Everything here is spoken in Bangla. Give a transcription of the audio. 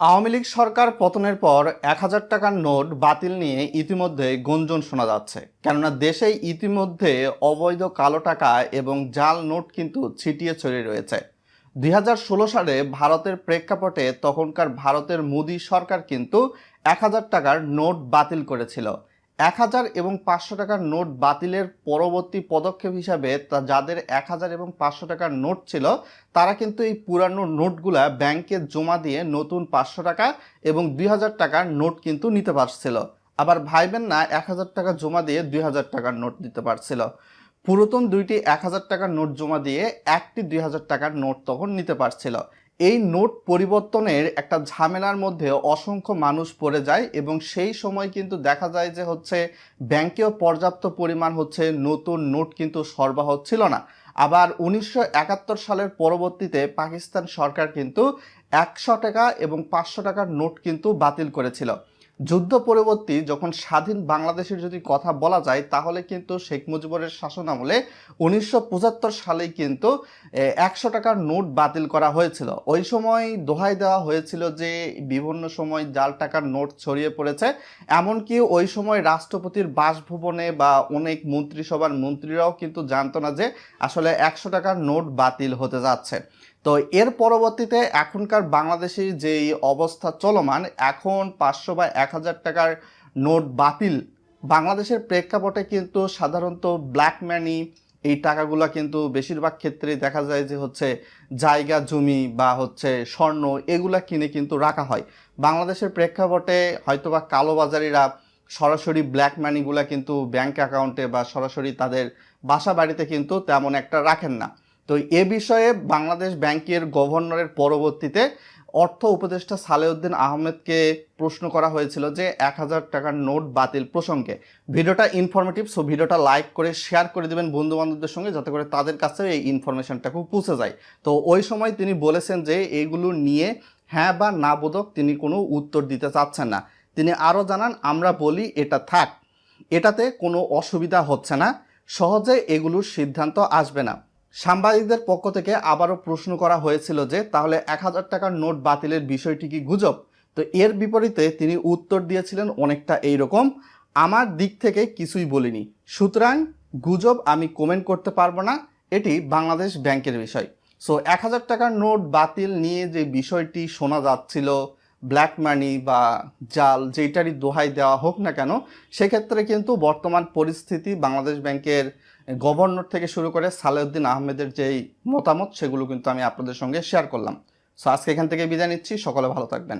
আওয়ামী লীগ সরকার পতনের পর এক হাজার টাকার নোট বাতিল নিয়ে ইতিমধ্যে গুঞ্জন শোনা যাচ্ছে। কেননা দেশে ইতিমধ্যে অবৈধ কালো টাকা এবং জাল নোট কিন্তু ছিটিয়ে ছড়িয়ে রয়েছে। দুই হাজার ষোলো সালে ভারতের প্রেক্ষাপটে তখনকার ভারতের মোদী সরকার কিন্তু এক হাজার টাকার নোট বাতিল করেছিল। এক হাজার এবং পাঁচশো টাকার নোট বাতিলের পরবর্তী পদক্ষেপ হিসাবে তা যাদের এক হাজার এবং পাঁচশো টাকার নোট ছিল, তারা কিন্তু এই পুরানো নোটগুলা ব্যাংকে জমা দিয়ে নতুন পাঁচশো টাকা এবং দুই হাজার টাকার নোট কিন্তু নিতে পারছিল। আবার ভাইবেন না, এক হাজার টাকা জমা দিয়ে দুই হাজার টাকার নোট দিতে পারছিল। পুরাতন দুইটি এক হাজার টাকার নোট জমা দিয়ে একটি দুই হাজার টাকার নোট তখন নিতে পারছিল। এই নোট পরিবর্তনের একটা ঝামেলার মধ্যে অসংখ্য মানুষ পড়ে যায় এবং সেই সময় কিন্তু দেখা যায় যে হচ্ছে ব্যাংকেও পর্যাপ্ত পরিমাণ হচ্ছে নতুন নোট কিন্তু সরবরাহ ছিল না। আবার উনিশশো একাত্তর সালের পরবর্তীতে পাকিস্তান সরকার কিন্তু একশো টাকা এবং পাঁচশো টাকার নোট কিন্তু বাতিল করেছিল। যুদ্ধ পরবর্তী যখন স্বাধীন বাংলাদেশের যদি কথা বলা যায়, তাহলে কিন্তু শেখ মুজিবুরের শাসন আমলে উনিশশো সালেই কিন্তু একশো টাকার নোট বাতিল করা হয়েছিল। ওই সময় দোহাই দেওয়া হয়েছিল যে, বিভিন্ন সময় জাল টাকার নোট ছড়িয়ে পড়েছে। এমনকি ওই সময় রাষ্ট্রপতির বাসভবনে বা অনেক মন্ত্রিসভার মন্ত্রীরাও কিন্তু জানতো না যে, আসলে একশো টাকার নোট বাতিল হতে যাচ্ছে। তো এর পরবর্তীতে এখনকার বাংলাদেশের যেই অবস্থা চলমান, এখন পাঁচশো বা এক হাজার টাকার নোট বাতিল। বাংলাদেশের প্রেক্ষাপটে কিন্তু সাধারণত ব্ল্যাক মানি, এই টাকাগুলো কিন্তু বেশিরভাগ ক্ষেত্রেই দেখা যায় যে হচ্ছে জায়গা, জমি বা হচ্ছে স্বর্ণ এগুলা কিনে কিন্তু রাখা হয়। বাংলাদেশের প্রেক্ষাপটে হয়তোবা কালোবাজারিরা সরাসরি ব্ল্যাক মানিগুলা কিন্তু ব্যাংক অ্যাকাউন্টে বা সরাসরি তাদের বাসা বাড়িতে কিন্তু তেমন একটা রাখেন না। তো এ বিষয়ে বাংলাদেশ ব্যাংকের গভর্নরের পরবর্তীতে অর্থ উপদেষ্টা সালেউদ্দিন আহমেদকে প্রশ্ন করা হয়েছিল যে এক হাজার টাকার নোট বাতিল প্রসঙ্গে। ভিডিওটা ইনফরমেটিভ সো ভিডিওটা লাইক করে শেয়ার করে দেবেন বন্ধু বান্ধবদের সঙ্গে যাতে করে তাদের কাছে এই ইনফরমেশনটা খুব পৌঁছে যায়। তো ওই সময় তিনি বলেছেন যে এইগুলো নিয়ে হ্যাঁ বা না বোধক তিনি কোনো উত্তর দিতে চাচ্ছেন না। তিনি আরও জানান, আমরা বলি এটা থাক, এটাতে কোনো অসুবিধা হচ্ছে না, সহজে এগুলোর সিদ্ধান্ত আসবে না। সাংবাদিকদের পক্ষ থেকে আবারও প্রশ্ন করা হয়েছিল যে, তাহলে এক হাজার টাকার নোট বাতিলের বিষয়টি কি গুজব? তো এর বিপরীতে তিনি উত্তর দিয়েছিলেন অনেকটা এইরকম, আমার দিক থেকে কিছুই বলিনি। সুতরাং গুজব আমি কমেন্ট করতে পারব না। এটি বাংলাদেশ ব্যাংকের বিষয়। সো এক হাজার টাকার নোট বাতিল নিয়ে যে বিষয়টি শোনা যাচ্ছিল ব্ল্যাক মানি বা জাল যেইটারই দোহাই দেওয়া হোক না কেন, সেক্ষেত্রে কিন্তু বর্তমান পরিস্থিতি বাংলাদেশ ব্যাংকের গভর্নর থেকে শুরু করে সালেউদ্দিন আহমেদের যেই মতামত, সেগুলো কিন্তু আমি আপনাদের সঙ্গে শেয়ার করলাম। সো আজকে এখান থেকে বিদায় নিচ্ছি। সকলে ভালো থাকবেন।